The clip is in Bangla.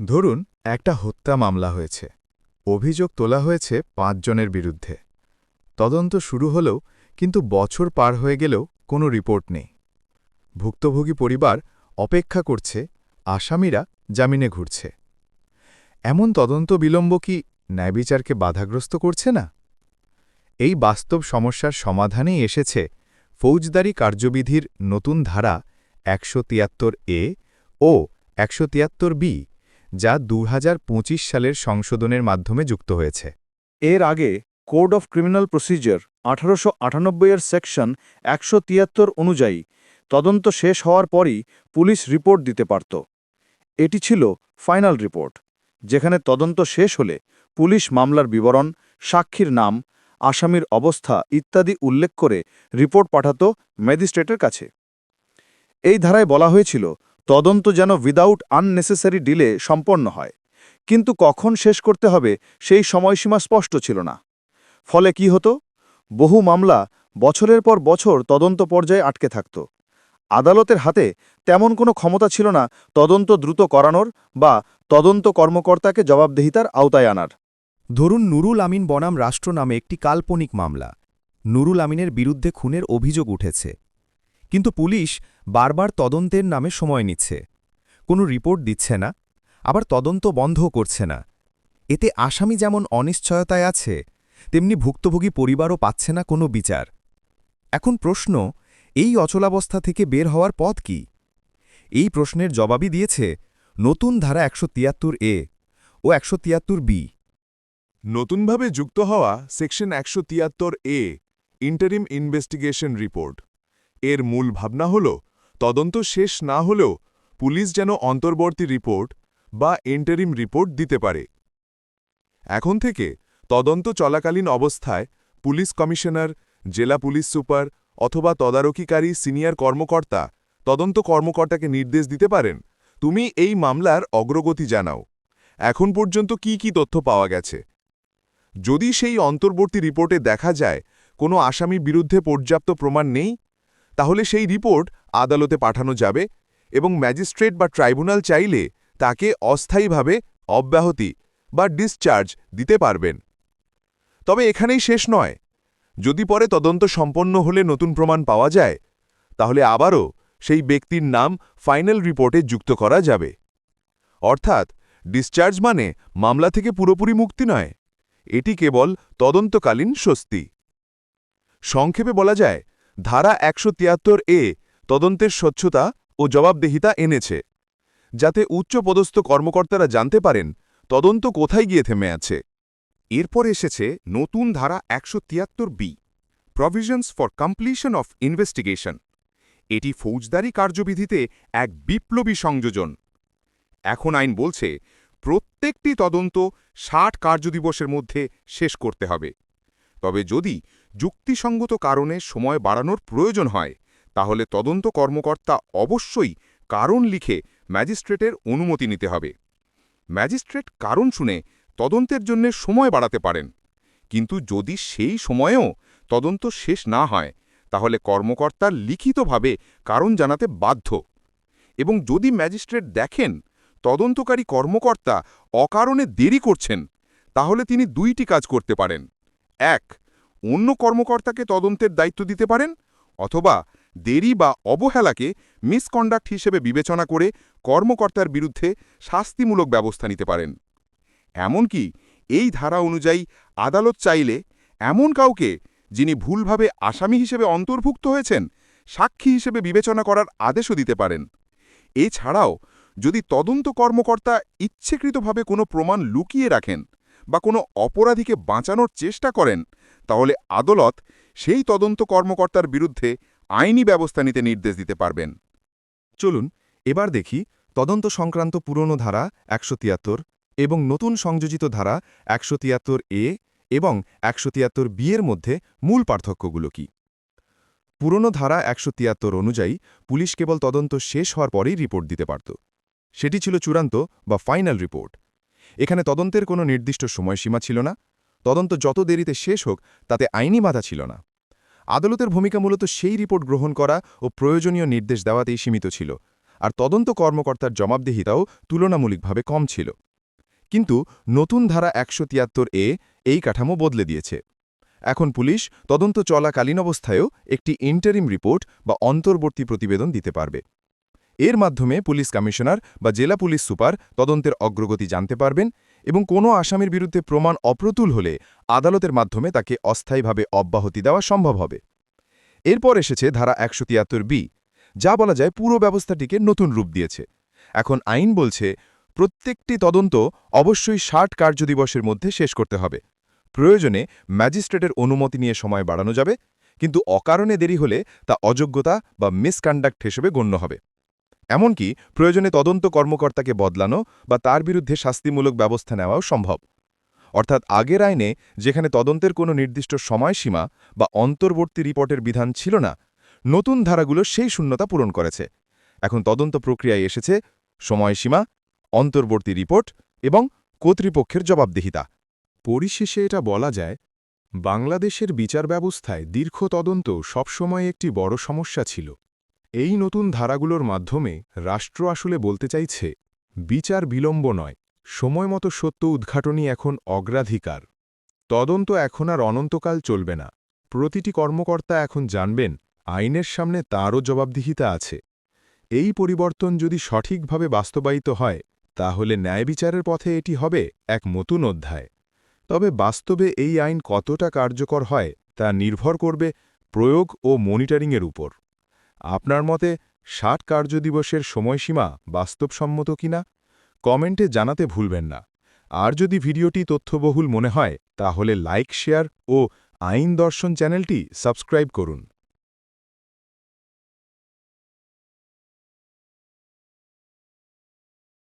ধরুন, একটা হত্যা মামলা হয়েছে। অভিযোগ তোলা হয়েছে পাঁচজনের বিরুদ্ধে। তদন্ত শুরু হলেও কিন্তু বছর পার হয়ে গেলেও কোনো রিপোর্ট নেই। ভুক্তভোগী পরিবার অপেক্ষা করছে, আসামিরা জামিনে ঘুরছে। এমন তদন্ত বিলম্ব কি ন্যায়বিচারকে বাধাগ্রস্ত করছে না? এই বাস্তব সমস্যার সমাধানেই এসেছে ফৌজদারি কার্যবিধির নতুন ধারা একশো তিয়াত্তর এ ও একশো তিয়াত্তর বি যা দু হাজার পঁচিশ সালের সংশোধনের মাধ্যমে যুক্ত হয়েছে। এর আগে কোড অফ ক্রিমিনাল প্রসিজার আঠারোশো এর সেকশন একশো তিয়াত্তর অনুযায়ী তদন্ত শেষ হওয়ার পরই পুলিশ রিপোর্ট দিতে পারত। এটি ছিল ফাইনাল রিপোর্ট, যেখানে তদন্ত শেষ হলে পুলিশ মামলার বিবরণ, সাক্ষীর নাম, আসামির অবস্থা ইত্যাদি উল্লেখ করে রিপোর্ট পাঠাত ম্যাজিস্ট্রেটের কাছে। এই ধারায় বলা হয়েছিল তদন্ত যেন উইদাউট আননেসেসারি ডিলে সম্পন্ন হয়। কিন্তু কখন শেষ করতে হবে সেই সময়সীমা স্পষ্ট ছিল না। ফলে কি হতো? বহু মামলা বছরের পর বছর তদন্ত পর্যায়ে আটকে থাকত। আদালতের হাতে তেমন কোনো ক্ষমতা ছিল না তদন্ত দ্রুত করানোর বা তদন্ত কর্মকর্তাকে জবাবদেহিতার আওতায় আনার। ধরুন নুরুল আমিন বনাম রাষ্ট্র নামে একটি কাল্পনিক মামলা। নুরুল আমিনের বিরুদ্ধে খুনের অভিযোগ উঠেছে। কিন্তু পুলিশ বারবার তদন্তের নামে সময় নিচ্ছে। কোনো রিপোর্ট দিচ্ছে না, আবার তদন্ত বন্ধও করছে না। এতে আসামি যেমন অনিশ্চয়তায় আছে, তেমনি ভুক্তভোগী পরিবারও পাচ্ছে না কোনো বিচার। এখন প্রশ্ন, এই অচলাবস্থা থেকে বের হওয়ার পথ কি? এই প্রশ্নের জবাবই দিয়েছে নতুন ধারা একশো তিয়াত্তর এ ও একশো তিয়াত্তর বি। নতুনভাবে যুক্ত হওয়া সেকশন একশো তিয়াত্তর এ, ইন্টারিম ইনভেস্টিগেশন রিপোর্ট। এর মূল ভাবনা হল, তদন্ত শেষ না হলেও পুলিশ যেন অন্তর্বর্তী রিপোর্ট বা ইন্টারিম রিপোর্ট দিতে পারে। এখন থেকে তদন্ত চলাকালীন অবস্থায় পুলিশ কমিশনার, জেলা পুলিশ সুপার অথবা তদারকিকারী সিনিয়র কর্মকর্তা তদন্ত কর্মকর্তাকে নির্দেশ দিতে পারেন, তুমি এই মামলার অগ্রগতি জানাও। এখন পর্যন্ত কি কি তথ্য পাওয়া গেছে? যদি সেই অন্তর্বর্তী রিপোর্টে দেখা যায় কোনো আসামির বিরুদ্ধে পর্যাপ্ত প্রমাণ নেই তাহলে সেই রিপোর্ট আদালতে পাঠানো যাবে এবং ম্যাজিস্ট্রেট বা ট্রাইব্যুনাল চাইলে তাকে অস্থায়ীভাবে অব্যাহতি বা ডিসচার্জ দিতে পারবেন। তবে এখানেই শেষ নয়। যদি পরে তদন্ত সম্পন্ন হলে নতুন প্রমাণ পাওয়া যায়, তাহলে আবারও সেই ব্যক্তির নাম ফাইনাল রিপোর্টে যুক্ত করা যাবে। অর্থাৎ ডিসচার্জ মানে মামলা থেকে পুরোপুরি মুক্তি নয়, এটি কেবল তদন্তকালীন স্বস্তি। সংক্ষেপে বলা যায় ধারা একশো তিয়াত্তর এ তদন্তের স্বচ্ছতা ও জবাবদেহিতা এনেছে। যাতে উচ্চপদস্থ কর্মকর্তারা জানতে পারেন তদন্ত কোথায় গিয়ে থেমে আছে। এরপর এসেছে নতুন ধারা একশো তিয়াত্তর B provisions for completion of investigation এটি ফৌজদারি কার্যবিধিতে এক বিপ্লবী সংযোজন। এখন আইন বলছে, প্রত্যেকটি তদন্ত ষাট কার্যদিবসের মধ্যে শেষ করতে হবে। তবে যদি যুক্তিসঙ্গত কারণে সময় বাড়ানোর প্রয়োজন হয়, তাহলে তদন্ত কর্মকর্তা অবশ্যই কারণ লিখে ম্যাজিস্ট্রেটের অনুমতি নিতে হবে। ম্যাজিস্ট্রেট কারণ শুনে তদন্তের জন্য সময় বাড়াতে পারেন, কিন্তু যদি সেই সময়েও তদন্ত শেষ না হয়, তাহলে কর্মকর্তা লিখিতভাবে কারণ জানাতে বাধ্য। এবং যদি ম্যাজিস্ট্রেট দেখেন তদন্তকারী কর্মকর্তা অকারণে দেরি করছেন, তাহলে তিনি দুইটি কাজ করতে পারেন। এক অন্য কর্মকর্তাকে তদন্তের দায়িত্ব দিতে পারেন অথবা দেরি বা অবহেলাকে মিসকন্ডাক্ট হিসেবে বিবেচনা করে কর্মকর্তার বিরুদ্ধে শাস্তিমূলক ব্যবস্থা নিতে পারেন। এমনকি এই ধারা অনুযায়ী আদালত চাইলে এমন কাউকে যিনি ভুলভাবে আসামি হিসেবে অন্তর্ভুক্ত হয়েছেন, সাক্ষী হিসেবে বিবেচনা করার আদেশও দিতে পারেন। এছাড়াও যদি তদন্ত কর্মকর্তা ইচ্ছেকৃতভাবে কোনো প্রমাণ লুকিয়ে রাখেন বা কোনো অপরাধীকে বাঁচানোর চেষ্টা করেন তাহলে আদালত সেই তদন্ত কর্মকর্তার বিরুদ্ধে আইনি ব্যবস্থা নিতে নির্দেশ দিতে পারবেন। চলুন, এবার দেখি তদন্ত সংক্রান্ত পুরনো ধারা একশো তিয়াত্তর এবং নতুন সংযোজিত ধারা একশো তিয়াত্তর এ এবং একশো তিয়াত্তর বি এর মধ্যে মূল পার্থক্যগুলো কি? পুরনো ধারা একশো তিয়াত্তর অনুযায়ী পুলিশ কেবল তদন্ত শেষ হওয়ার পরেই রিপোর্ট দিতে পারত। সেটি ছিল চূড়ান্ত বা ফাইনাল রিপোর্ট। এখানে তদন্তের কোনো নির্দিষ্ট সময়সীমা ছিল না। তদন্ত যত দেরিতে শেষ হোক, তাতে আইনি বাধা ছিল না। আদালতের ভূমিকা মূলত সেই রিপোর্ট গ্রহণ করা ও প্রয়োজনীয় নির্দেশ দেওয়াতেই সীমিত ছিল, আর তদন্ত কর্মকর্তার জবাবদিহিতাও তুলনামূলকভাবে কম ছিল। কিন্তু নতুন ধারা একশো তিয়াত্তর এ এই কাঠামো বদলে দিয়েছে। এখন পুলিশ তদন্ত চলাকালীন অবস্থায়ও একটি ইন্টারিম রিপোর্ট বা অন্তর্বর্তী প্রতিবেদন দিতে পারবে। এর মাধ্যমে পুলিশ কমিশনার বা জেলা পুলিশ সুপার তদন্তের অগ্রগতি জানতে পারবেন এবং কোনো আসামির বিরুদ্ধে প্রমাণ অপ্রতুল হলে আদালতের মাধ্যমে তাকে অস্থায়ীভাবে অব্যাহতি দেওয়া সম্ভব হবে। এরপর এসেছে ধারা একশো তিয়াত্তর বি, যা বলা যায় পুরো ব্যবস্থাটিকে নতুন রূপ দিয়েছে। এখন আইন বলছে, প্রত্যেকটি তদন্ত অবশ্যই ষাট কার্যদিবসের মধ্যে শেষ করতে হবে। প্রয়োজনে ম্যাজিস্ট্রেটের অনুমতি নিয়ে সময় বাড়ানো যাবে, কিন্তু অকারণে দেরি হলে তা অযোগ্যতা বা মিসকন্ডাক্ট হিসেবে গণ্য হবে। এমনকি প্রয়োজনে তদন্ত কর্মকর্তাকে বদলানো বা তার বিরুদ্ধে শাস্তিমূলক ব্যবস্থা নেওয়াও সম্ভব। অর্থাৎ আগের আইনে যেখানে তদন্তের কোনো নির্দিষ্ট সময়সীমা বা অন্তর্বর্তী রিপোর্টের বিধান ছিল না, নতুন ধারাগুলো সেই শূন্যতা পূরণ করেছে। এখন তদন্ত প্রক্রিয়ায় এসেছে সময়সীমা, অন্তর্বর্তী রিপোর্ট এবং কর্তৃপক্ষের জবাবদিহিতা। পরিশেষে এটা বলা যায়, বাংলাদেশের বিচার ব্যবস্থায় দীর্ঘ তদন্ত সবসময় একটি বড় সমস্যা ছিল। এই নতুন ধারাগুলোর মাধ্যমে রাষ্ট্র আসলে বলতে চাইছে, বিচার বিলম্ব নয় সময়মতো সত্য উদ্ঘাটনই এখন অগ্রাধিকার। তদন্ত এখন আর অনন্তকাল চলবে না। প্রতিটি কর্মকর্তা এখন জানবেন, আইনের সামনে তাঁরও জবাবদিহিতা আছে। এই পরিবর্তন যদি সঠিকভাবে বাস্তবায়িত হয়, তাহলে ন্যায় বিচারের পথে এটি হবে এক নতুন অধ্যায়। তবে বাস্তবে এই আইন কতটা কার্যকর হয়, তা নির্ভর করবে প্রয়োগ ও মনিটরিংয়ের উপর। আপনার মতে ষাট কার্যদিবসের সময়সীমা বাস্তবসম্মত কিনা? কমেন্টে জানাতে ভুলবেন না। আর যদি ভিডিওটি তথ্যবহুল মনে হয়, তাহলে লাইক, শেয়ার ও আইন দর্শন চ্যানেলটি সাবস্ক্রাইব করুন।